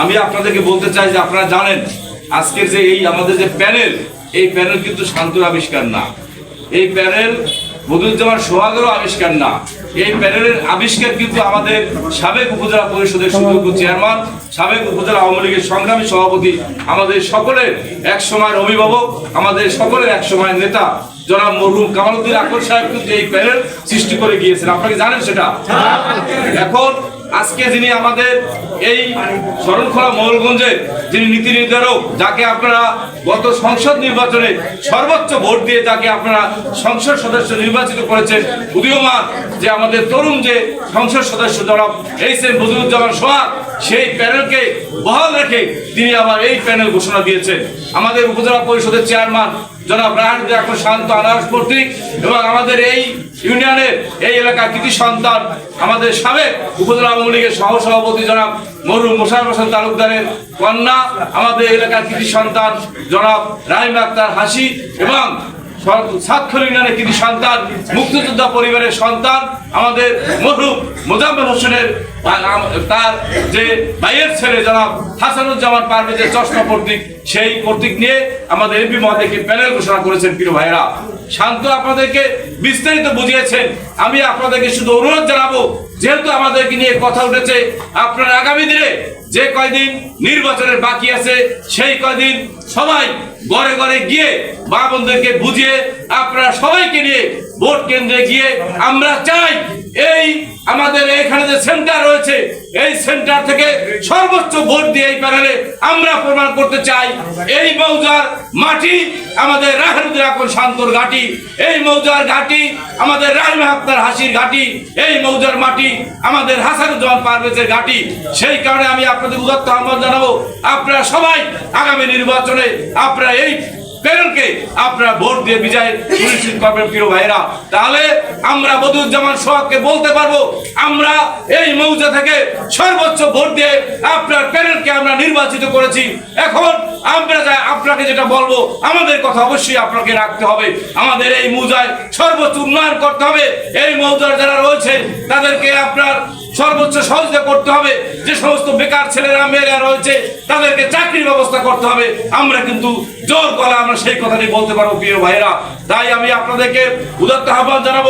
আমি আপনাদেরকে বলতে চাই যে আপনারা জানেন আজকের যে এই আমাদের যে প্যানেল এই প্যানেল কিন্তু শান্তর আবিষ্কার না। এই প্যানেল বদরুজ্জামান সোহাগেরও আবিষ্কার না। এই প্যানেলের আবিষ্কার কিন্তু আমাদের সাবেক উপজেলা পরিষদের সুযোগ্য চেয়ারম্যান সাবেক উপজেলা আওয়ামী লীগের সংগ্রামী সভাপতি আমাদের সকলের এক সময়ের অভিভাবক আমাদের সকলের এক সময়ের নেতা জনাব মরহুম কামালউদ্দিন আকবর সাহেব কিন্তু এই প্যানেল সৃষ্টি করে গিয়েছেন। আপনাকে জানেন সেটা? এখন আজকে যিনি আমাদের এই শরণখোলা মহলগঞ্জের যিনি নীতি নির্ধারক, যাকে আপনারা গত সংসদ নির্বাচনে সর্বোচ্চ ভোট দিয়ে যাকে আপনারা সংসদ সদস্য নির্বাচিত করেছেন, উদীয়মান যে আমাদের তরুণ যে সংসদ সদস্য জনাব এইচ এম বদিউজ্জামান সোহাগ, সেই প্যানেলকে বহাল রেখে তিনি আবার এই প্যানেল ঘোষণা দিয়েছেন। আমাদের উপজেলা পরিষদের চেয়ারম্যান জনাব যে এখন শান্ত আনারস কর্তৃক এবং আমাদের এই ইউনিয়নের এই এলাকার কৃতি সন্তান আমাদের সাবেক উপজেলা আওয়ামী লীগের সহ সভাপতি জনাব মরুম মোশারফ হোসেন তালুকদারের কন্যা, আমাদের এলাকার কৃতি সন্তান জনাব রাহিম আক্তার হাসি এবং সাতক্ষর ইউনিয়নের সন্তান, মুক্তিযোদ্ধা পরিবারের সন্তান, আমাদের মরহুম মোজাম্মেল হোসেনের তার যে ভাইয়ের ছেলে জনাব হাসানুজ্জামান পারভেজের চশমা প্রতীক সেই প্রতীক নিয়ে আমাদের এমপি মহাদেরকে প্যানেল ঘোষণা করেছেন প্রিয় ভাইরা শান্ত আপনাদেরকে বিস্তারিত বুঝিয়েছেন। আমি আপনাদেরকে শুধু অনুরোধ জানাব, যেহেতু আমাদেরকে নিয়ে কথা উঠেছে, আপনারা আগামী দিনে যে কয়দিন নির্বাচনের বাকি আছে, সেই কয়দিন সবাই ঘরে ঘরে গিয়ে মা বোনদেরকে বুঝিয়ে আপনারা সবাইকে নিয়ে ভোট কেন্দ্রে গিয়ে আমরা চাই এই আমাদের এখানে যে সেন্টার রয়েছে, এই সেন্টার থেকে সর্বোচ্চ ভোট দিয়ে এই প্যানেলে আমরা প্রমাণ করতে চাই। এই মৌজার মাটি আমাদের রাহেরুদ্দিন এখন শান্তর ঘাটি, এই মৌজার ঘাটি আমাদের রাহিম আক্তার হাসির ঘাটি, এই মৌজার মাটি আমাদের হাসানুজ্জামান পারভেজের ঘাটি। সেই কারণে আমি আপনাদের উদাত্ত আহ্বান জানাব, আপনারা সবাই আগামী নির্বাচনে, আপনারা এই প্যানেলকে আপনারা ভোট দিয়ে বিজয় সুনিশ্চিত করবেন, প্রিয় ভাইরা তাহলে আমরা বদুজ্জামান সোহাগকে বলতে পারব, আমরা এই মৌজা থেকে সর্বোচ্চ ভোট দিয়ে আপনার প্যানেলকে আমরা নির্বাচিত করেছি। এখন আমরা যা- আপনাকে যেটা বলব, আমাদের কথা অবশ্যই আপনাকে রাখতে হবে। আমাদের এই মৌজায় সর্বোচ্চ উন্নয়ন করতে হবে। এই মৌজার যারা রয়েছে, তাদেরকে আপনার সর্বোচ্চ সহযোগিতা করতে হবে। যে সমস্ত বেকার ছেলেরা, মেয়েরা রয়েছে, তাদেরকে চাকরির ব্যবস্থা করতে হবে। আমরা কিন্তু জোর গলা আমরা সেই কথাটি বলতে পারব, প্রিয় ভাইরা তাই আমি আপনাদেরকে উদাত্ত আহ্বান জানাব,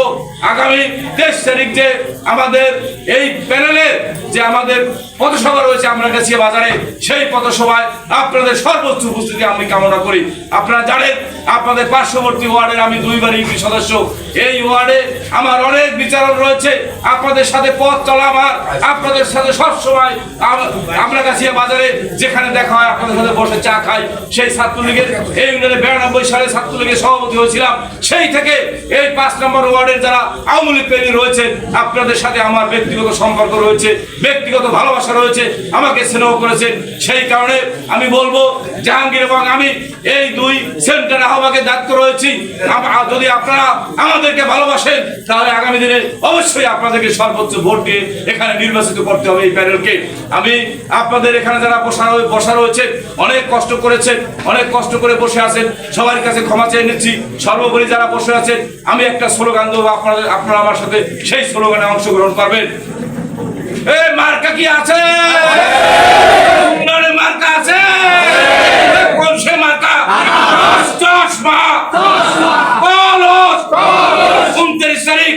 আগামী তেইশ তারিখ যে আমাদের এই প্যানেলের যে আমাদের পথসভা রয়েছে আমরা গেছি বাজারে, সেই পথসভায় আপনাদের সর্বোচ্চ উপস্থিতি আমি কামনা করি। আপনারা জানেন আপনাদের পার্শ্ববর্তী ওয়ার্ডের আমি দুইবার ইউপি সদস্য। এই ওয়ার্ডে আমার অনেক বিচারক রয়েছে। আপনাদের সাথে পথ চলা আমার। আপনাদের সাথে সবসময় আম- আমরা কাছে বাজারে যেখানে দেখা হয়, আপনাদের সাথে বসে চা খাই। সেই ছাত্রলীগের, এই ইউনিয়নে বিরানব্বই সালে ছাত্রলীগের সভাপতি হয়েছিলাম। সেই থেকে এই পাঁচ নম্বর ওয়ার্ডের যারা আওয়ামী লীগ প্রেমী রয়েছে, আপনাদের সাথে আমার ব্যক্তিগত সম্পর্ক রয়েছে, ব্যক্তিগত ভালোবাসা রয়েছে, আমাকে স্নেহ করেছে সেই কারণে আমি বলব, জাহাঙ্গীর এবং আমি এই দুই সেন্টার আহ্বাকে দায়িত্ব রয়েছি। যদি আপনারা আমাদেরকে ভালোবাসেন, তাহলে আগামী দিনে অবশ্যই আপনাদেরকে সর্বোচ্চ ভোট দিয়ে এখানে নির্বাচিত করতে হবে এই প্যানেলকে। আমি আপনাদের এখানে যারা বসা বসা রয়েছে, অনেক কষ্ট করেছেন, অনেক কষ্ট করে বসে আছেন, সবার কাছে ক্ষমা চেয়ে নিচ্ছি। সর্বোপরি যারা বসে আছেন, আমি একটা স্লোগান দেবো, আপনাদের আপনারা আমার সাথে সেই স্লোগানে অংশগ্রহণ করবেন। এ মার্কা কি আছে উন্নয়নের মার্কা আছে এ কোন সে মার্কা চশমা কলস উনত্রিশ তারিখ